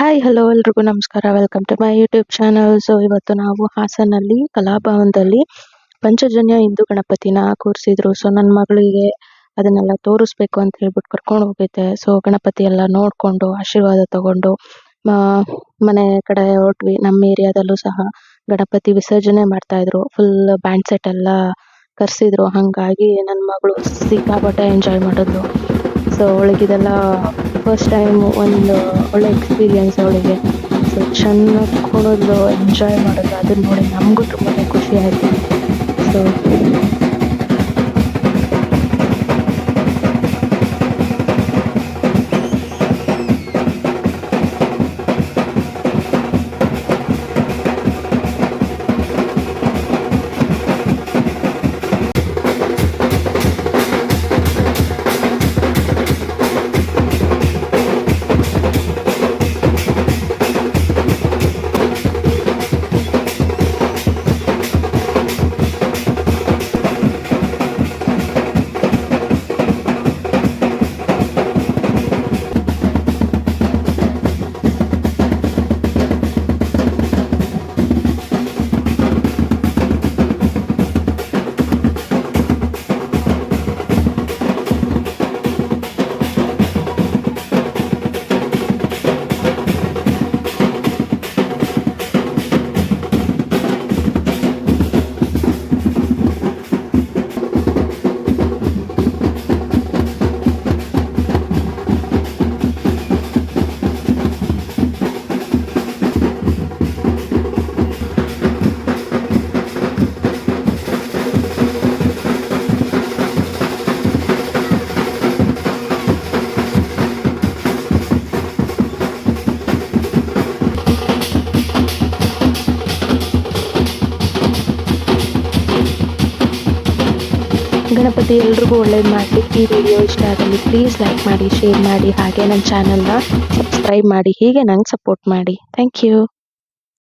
Hi hello ಎಲ್ರಿಗೂ ನಮಸ್ಕಾರ. Welcome to my YouTube channel so ಇವತ್ತು ನಾವು ಹಾಸನಲ್ಲಿ, ಕಲಾಭವನದಲ್ಲಿ ಪಂಚಜನ್ಯ ಹಿಂದೂ ಗಣಪತಿನ ಕೂರಿಸಿದ್ರು. ಸೊ ನನ್ನ ಮಗಳಿಗೆ ಅದನ್ನೆಲ್ಲ ತೋರಿಸ್ಬೇಕು ಅಂತ ಹೇಳ್ಬಿಟ್ಟು ಕರ್ಕೊಂಡು ಹೋಗಿದ್ದೆ. ಸೊ ಗಣಪತಿ ಎಲ್ಲ ನೋಡ್ಕೊಂಡು, ಆಶೀರ್ವಾದ ತಗೊಂಡು ಮನೆ ಕಡೆ ಹೊಟ್ವಿ ನಮ್ಮ ಏರಿಯಾದಲ್ಲೂ ಸಹ ಗಣಪತಿ ವಿಸರ್ಜನೆ ಮಾಡ್ತಾ ಇದ್ರು. ಫುಲ್ ಬ್ಯಾಂಡ್ ಸೆಟ್ ಎಲ್ಲ ಕರ್ಸಿದ್ರು. ಹಂಗಾಗಿ ನನ್ನ ಮಗಳು ಸಿಕ್ಕಾಪಟ್ಟೆ ಎಂಜಾಯ್ ಮಾಡಿದ್ರು ಸೊ ಅವಳಿಗೆ ಇದೆಲ್ಲ ಫಸ್ಟ್ ಟೈಮ್ ಒಂದು ಒಳ್ಳೆ ಎಕ್ಸ್ಪೀರಿಯನ್ಸ್ ಅವಳಿಗೆ. ಸೊ ಚೆನ್ನಾಗಿ ಕೊಡೋದು ಎಂಜಾಯ್ ಮಾಡೋದು, ಅದನ್ನ ನೋಡಿ ನಮಗೂ ತುಂಬಾ ಖುಷಿ ಆಯಿತು. ಸೊ ಗಣಪತಿ ಎಲ್ರಿಗೂ ಒಳ್ಳೇದು ಮಾಡಲಿ ಈ ವಿಡಿಯೋ ಇಷ್ಟ ಆಗಲಿ ಪ್ಲೀಸ್ ಲೈಕ್ ಮಾಡಿ ಶೇರ್ ಮಾಡಿ, ಹಾಗೆ ನನ್ನ ಚಾನಲ್ನ ಸಬ್ಸ್ಕ್ರೈಬ್ ಮಾಡಿ, ಹೀಗೆ ನಂಗೆ ಸಪೋರ್ಟ್ ಮಾಡಿ. Thank you